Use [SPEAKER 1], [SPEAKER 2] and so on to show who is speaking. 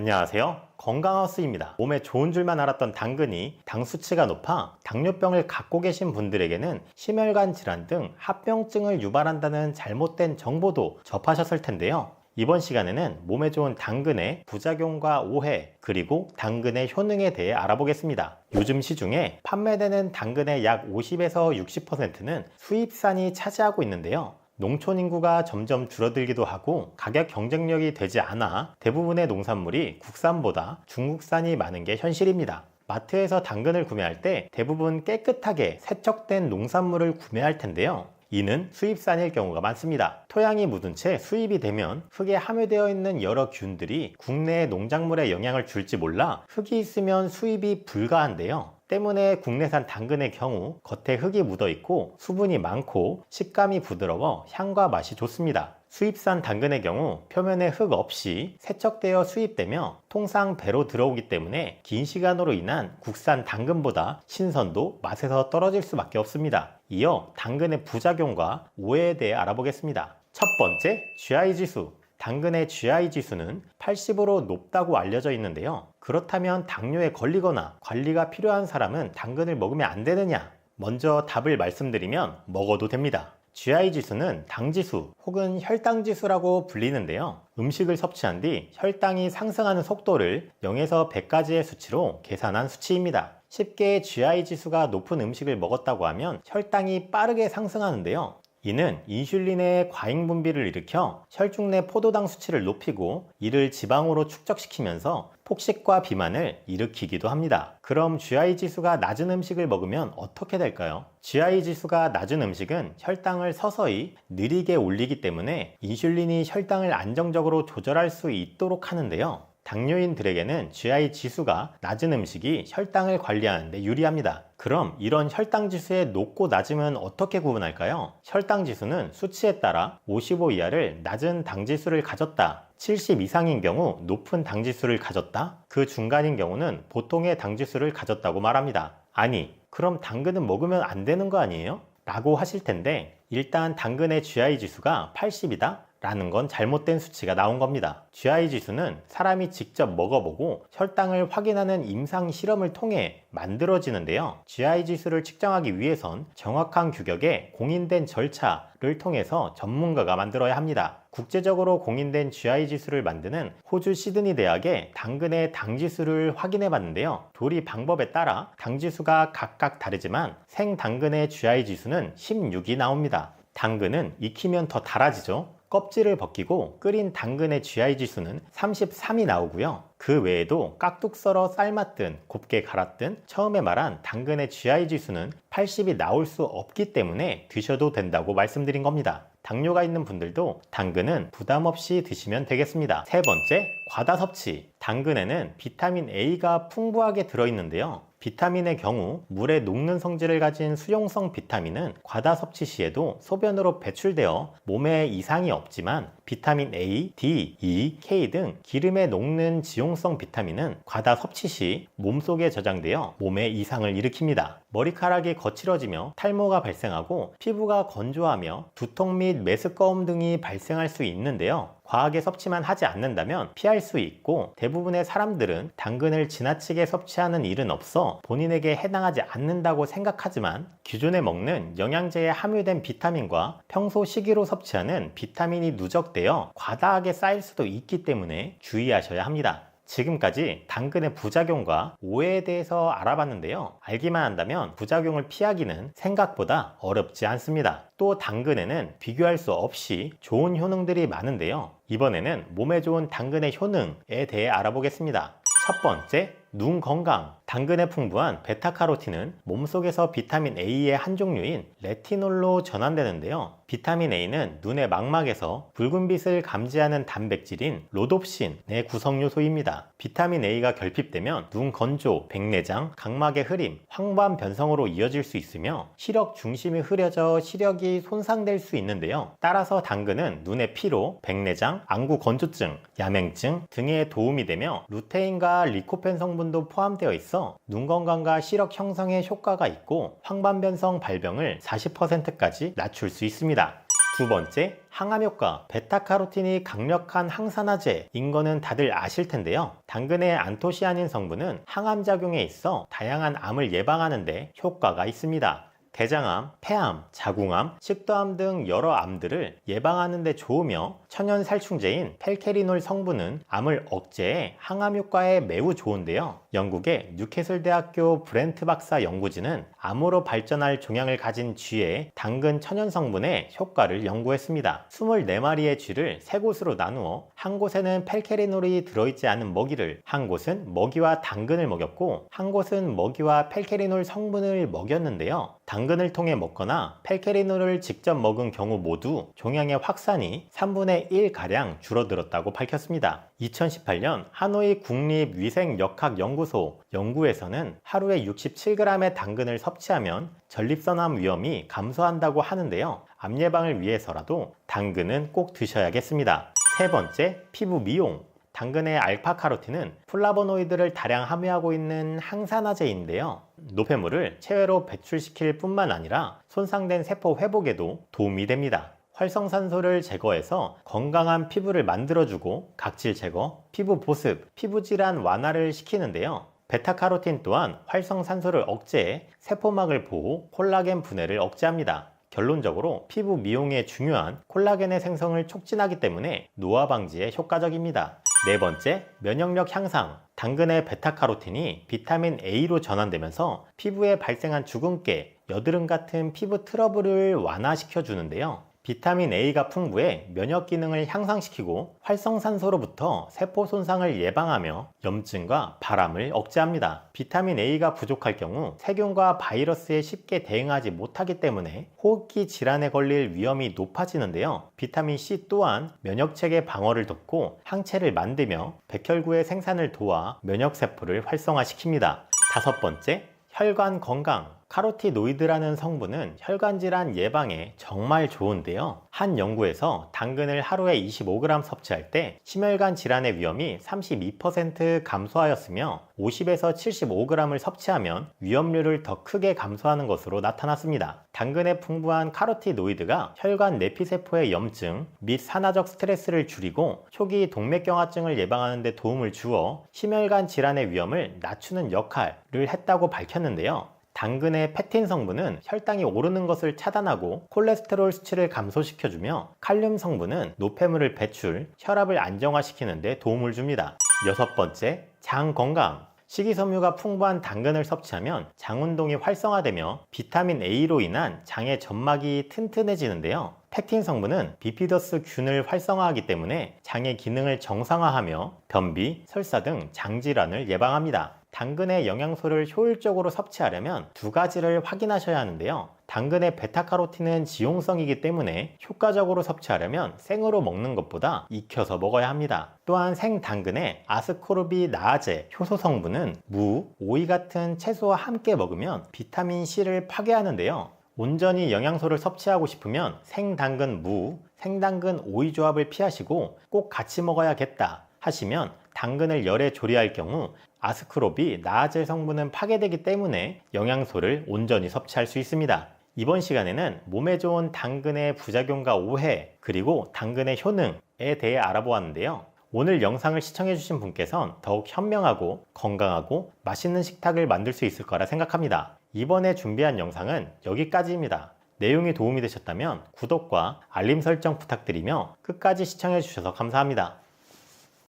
[SPEAKER 1] 안녕하세요. 건강하우스입니다. 몸에 좋은 줄만 알았던 당근이 당 수치가 높아 당뇨병을 갖고 계신 분들에게는 심혈관 질환 등 합병증을 유발한다는 잘못된 정보도 접하셨을 텐데요. 이번 시간에는 몸에 좋은 당근의 부작용과 오해, 그리고 당근의 효능에 대해 알아보겠습니다. 요즘 시중에 판매되는 당근의 약 50에서 60%는 수입산이 차지하고 있는데요. 농촌 인구가 점점 줄어들기도 하고 가격 경쟁력이 되지 않아 대부분의 농산물이 국산보다 중국산이 많은 게 현실입니다. 마트에서 당근을 구매할 때 대부분 깨끗하게 세척된 농산물을 구매할 텐데요. 이는 수입산일 경우가 많습니다. 토양이 묻은 채 수입이 되면 흙에 함유되어 있는 여러 균들이 국내 농작물에 영향을 줄지 몰라 흙이 있으면 수입이 불가한데요. 때문에 국내산 당근의 경우 겉에 흙이 묻어 있고 수분이 많고 식감이 부드러워 향과 맛이 좋습니다. 수입산 당근의 경우 표면에 흙 없이 세척되어 수입되며 통상 배로 들어오기 때문에 긴 시간으로 인한 국산 당근보다 신선도 맛에서 떨어질 수밖에 없습니다. 이어 당근의 부작용과 오해에 대해 알아보겠습니다. 첫 번째, GI 지수. 당근의 GI 지수는 80으로 높다고 알려져 있는데요. 그렇다면 당뇨에 걸리거나 관리가 필요한 사람은 당근을 먹으면 안 되느냐? 먼저 답을 말씀드리면 먹어도 됩니다. GI 지수는 당 지수 혹은 혈당 지수라고 불리는데요. 음식을 섭취한 뒤 혈당이 상승하는 속도를 0에서 100까지의 수치로 계산한 수치입니다. 쉽게 GI 지수가 높은 음식을 먹었다고 하면 혈당이 빠르게 상승하는데요. 이는 인슐린의 과잉 분비를 일으켜 혈중 내 포도당 수치를 높이고 이를 지방으로 축적시키면서 폭식과 비만을 일으키기도 합니다. 그럼 GI 지수가 낮은 음식을 먹으면 어떻게 될까요? GI 지수가 낮은 음식은 혈당을 서서히 느리게 올리기 때문에 인슐린이 혈당을 안정적으로 조절할 수 있도록 하는데요. 당뇨인들에게는 GI 지수가 낮은 음식이 혈당을 관리하는 데 유리합니다. 그럼 이런 혈당 지수의 높고 낮으면 어떻게 구분할까요? 혈당 지수는 수치에 따라 55 이하를 낮은 당 지수를 가졌다. 70 이상인 경우 높은 당 지수를 가졌다. 그 중간인 경우는 보통의 당 지수를 가졌다고 말합니다. 아니, 그럼 당근은 먹으면 안 되는 거 아니에요? 라고 하실 텐데 일단 당근의 GI 지수가 80이다? 라는 건 잘못된 수치가 나온 겁니다. GI 지수는 사람이 직접 먹어보고 혈당을 확인하는 임상 실험을 통해 만들어지는데요. GI 지수를 측정하기 위해선 정확한 규격의 공인된 절차를 통해서 전문가가 만들어야 합니다. 국제적으로 공인된 GI 지수를 만드는 호주 시드니 대학의 당근의 당 지수를 확인해 봤는데요. 조리 방법에 따라 당 지수가 각각 다르지만 생 당근의 GI 지수는 16이 나옵니다. 당근은 익히면 더 달아지죠. 껍질을 벗기고 끓인 당근의 GI 지수는 33이 나오고요. 그 외에도 깍둑 썰어 삶았든 곱게 갈았든 처음에 말한 당근의 GI 지수는 80이 나올 수 없기 때문에 드셔도 된다고 말씀드린 겁니다. 당뇨가 있는 분들도 당근은 부담 없이 드시면 되겠습니다. 세 번째, 과다 섭취. 당근에는 비타민 A가 풍부하게 들어있는데요. 비타민의 경우 물에 녹는 성질을 가진 수용성 비타민은 과다 섭취 시에도 소변으로 배출되어 몸에 이상이 없지만 비타민 A, D, E, K 등 기름에 녹는 지용성 비타민은 과다 섭취 시 몸속에 저장되어 몸에 이상을 일으킵니다. 머리카락이 거칠어지며 탈모가 발생하고 피부가 건조하며 두통 및 메스꺼움 등이 발생할 수 있는데요. 과하게 섭취만 하지 않는다면 피할 수 있고 대부분의 사람들은 당근을 지나치게 섭취하는 일은 없어 본인에게 해당하지 않는다고 생각하지만 기존에 먹는 영양제에 함유된 비타민과 평소 식이로 섭취하는 비타민이 누적 되어 과다하게 쌓일 수도 있기 때문에 주의하셔야 합니다. 지금까지 당근의 부작용과 오해에 대해서 알아봤는데요. 알기만 한다면 부작용을 피하기는 생각보다 어렵지 않습니다. 또 당근에는 비교할 수 없이 좋은 효능들이 많은데요. 이번에는 몸에 좋은 당근의 효능에 대해 알아보겠습니다. 첫 번째, 눈 건강. 당근에 풍부한 베타카로틴은 몸속에서 비타민 A의 한 종류인 레티놀로 전환되는데요. 비타민 A는 눈의 망막에서 붉은빛을 감지하는 단백질인 로놉신의 구성 요소입니다. 비타민 A가 결핍되면 눈 건조, 백내장, 각막의 흐림, 황반 변성으로 이어질 수 있으며 시력 중심이 흐려져 시력이 손상될 수 있는데요. 따라서 당근은 눈의 피로, 백내장, 안구 건조증, 야맹증 등에 도움이 되며 루테인과 리코펜 성분 도 포함되어 있어 눈 건강과 시력 형성에 효과가 있고 황반 변성 발병을 40%까지 낮출 수 있습니다. 두 번째, 항암 효과. 베타카로틴이 강력한 항산화제 인 거는 다들 아실 텐데요. 당근의 안토시아닌 성분은 항암 작용에 있어 다양한 암을 예방하는 데 효과가 있습니다. 대장암, 폐암, 자궁암, 식도암 등 여러 암들을 예방하는 데 좋으며 천연 살충제인 펠케리놀 성분은 암을 억제해 항암 효과에 매우 좋은데요. 영국의 뉴캐슬 대학교 브렌트 박사 연구진은 암으로 발전할 종양을 가진 쥐의 당근 천연 성분의 효과를 연구했습니다. 24마리의 쥐를 세 곳으로 나누어 한 곳에는 펠케리놀이 들어있지 않은 먹이를, 한 곳은 먹이와 당근을 먹였고, 한 곳은 먹이와 펠케리놀 성분을 먹였는데요. 당근을 통해 먹거나 펠케리놀을 직접 먹은 경우 모두 종양의 확산이 3분의 1가량 줄어들었다고 밝혔습니다. 2018년 하노이 국립위생역학연구소 연구에서는 하루에 67g의 당근을 섭취하면 전립선암 위험이 감소한다고 하는데요. 암 예방을 위해서라도 당근은 꼭 드셔야겠습니다. 세 번째, 피부 미용. 당근의 알파카로틴은 플라보노이드를 다량 함유하고 있는 항산화제인데요. 노폐물을 체외로 배출시킬 뿐만 아니라 손상된 세포 회복에도 도움이 됩니다. 활성산소를 제거해서 건강한 피부를 만들어주고 각질 제거, 피부 보습, 피부 질환 완화를 시키는데요. 베타카로틴 또한 활성산소를 억제해 세포막을 보호, 콜라겐 분해를 억제합니다. 결론적으로 피부 미용에 중요한 콜라겐의 생성을 촉진하기 때문에 노화 방지에 효과적입니다. 네 번째, 면역력 향상. 당근의 베타카로틴이 비타민 A로 전환되면서 피부에 발생한 주근깨, 여드름 같은 피부 트러블을 완화시켜 주는데요. 비타민 A가 풍부해 면역 기능을 향상시키고 활성산소로부터 세포 손상을 예방하며 염증과 바람을 억제합니다. 비타민 A가 부족할 경우 세균과 바이러스에 쉽게 대응하지 못하기 때문에 호흡기 질환에 걸릴 위험이 높아지는데요. 비타민 C 또한 면역 체계 방어를 돕고 항체를 만들며 백혈구의 생산을 도와 면역 세포를 활성화시킵니다. 다섯 번째, 혈관 건강. 카로티노이드라는 성분은 혈관 질환 예방에 정말 좋은데요. 한 연구에서 당근을 하루에 25g 섭취할 때 심혈관 질환의 위험이 32% 감소하였으며 50에서 75g을 섭취하면 위험률을 더 크게 감소하는 것으로 나타났습니다. 당근에 풍부한 카로티노이드가 혈관 내피세포의 염증 및 산화적 스트레스를 줄이고 초기 동맥경화증을 예방하는 데 도움을 주어 심혈관 질환의 위험을 낮추는 역할을 했다고 밝혔는데요. 당근의 페틴 성분은 혈당이 오르는 것을 차단하고 콜레스테롤 수치를 감소시켜주며 칼륨 성분은 노폐물을 배출, 혈압을 안정화시키는 데 도움을 줍니다. 여섯 번째, 장 건강. 식이섬유가 풍부한 당근을 섭취하면 장 운동이 활성화되며 비타민 A로 인한 장의 점막이 튼튼해지는데요. 팩틴 성분은 비피더스 균을 활성화하기 때문에 장의 기능을 정상화하며 변비, 설사 등 장질환을 예방합니다. 당근의 영양소를 효율적으로 섭취하려면 두 가지를 확인하셔야 하는데요. 당근의 베타카로틴은 지용성이기 때문에 효과적으로 섭취하려면 생으로 먹는 것보다 익혀서 먹어야 합니다. 또한 생당근의 아스코르비 나아제 효소 성분은 무, 오이 같은 채소와 함께 먹으면 비타민 C를 파괴하는데요. 온전히 영양소를 섭취하고 싶으면 생당근 무, 생당근 오이 조합을 피하시고 꼭 같이 먹어야겠다 하시면 당근을 열에 조리할 경우 아스크롭이 나아질 성분은 파괴되기 때문에 영양소를 온전히 섭취할 수 있습니다. 이번 시간에는 몸에 좋은 당근의 부작용과 오해, 그리고 당근의 효능에 대해 알아보았는데요. 오늘 영상을 시청해주신 분께선 더욱 현명하고 건강하고 맛있는 식탁을 만들 수 있을 거라 생각합니다. 이번에 준비한 영상은 여기까지입니다. 내용이 도움이 되셨다면 구독과 알림 설정 부탁드리며 끝까지 시청해주셔서 감사합니다.